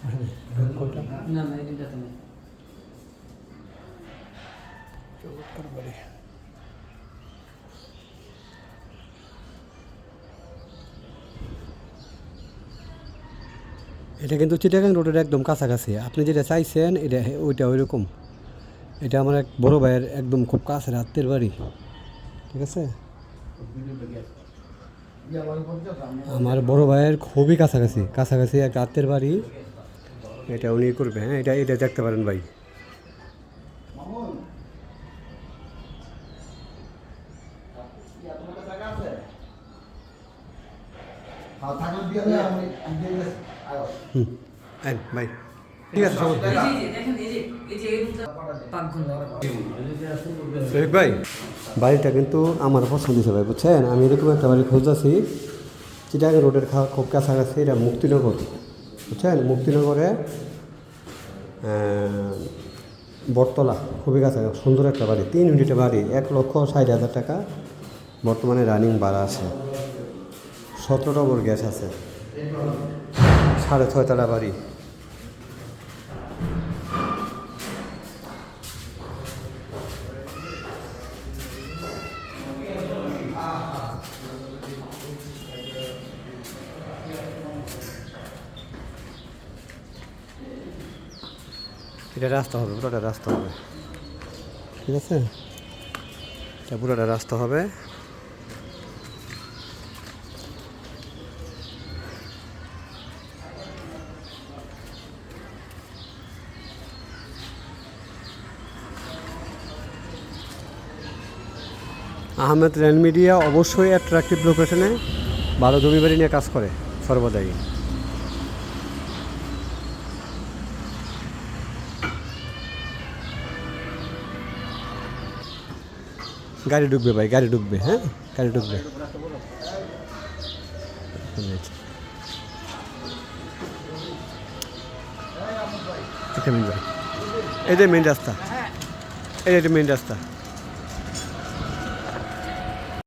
এটা কিন্তু চিটাগাং রোডের একদম কাছাকাছি। আপনি যেটা চাইছেন, এটা ওইটা ওই রকম এটা আমার এক বড় ভাইয়ের একদম খুব কাছের আত্মীয় বাড়ি। ঠিক আছে? আমার বড় ভাইয়ের খুবই কাছাকাছি কাছাকাছি এক আত্মীয় বাড়ি। এটা উনি করবে হ্যাঁ? এটা এটা দেখতে পারেন ভাই। ভাই। ঠিক আছে ভাই বাড়িটা কিন্তু আমার পছন্দ হয়েছে ভাই বুঝছেন? আমি এরকম একটা বাড়ি খুঁজতেছি চিটাগাং রোডের খা খুব কাছাকাছি এটা মুক্তিনগর। বুঝছেন? মুক্তিনগরে বটতলা, খুবই কাছে, সুন্দর একটা বাড়ি, তিন ইউনিটের বাড়ি, এক লক্ষ ষাট হাজার টাকা। বর্তমানে রানিং ভাড়া আছে। সতেরো নম্বর গ্যাস আছে। সাড়ে ছয়তলা বাড়ি। এটা রাস্তা হবে, পুরোটা রাস্তা হবে। ঠিক আছে? এটা পুরোটা রাস্তা হবে। আহমেদ রেল মিডিয়া অবশ্যই অ্যাট্রাকটিভ লোকেশনে ভালো জমি বাড়ি নিয়ে কাজ করে, সর্বদাই। গাড়ি ঢুকবে ভাই, গাড়ি ঢুকবে হ্যাঁ? গাড়ি ঢুকবে। এটা মেন ভাই যে মেন রাস্তা। যে মেন রাস্তা।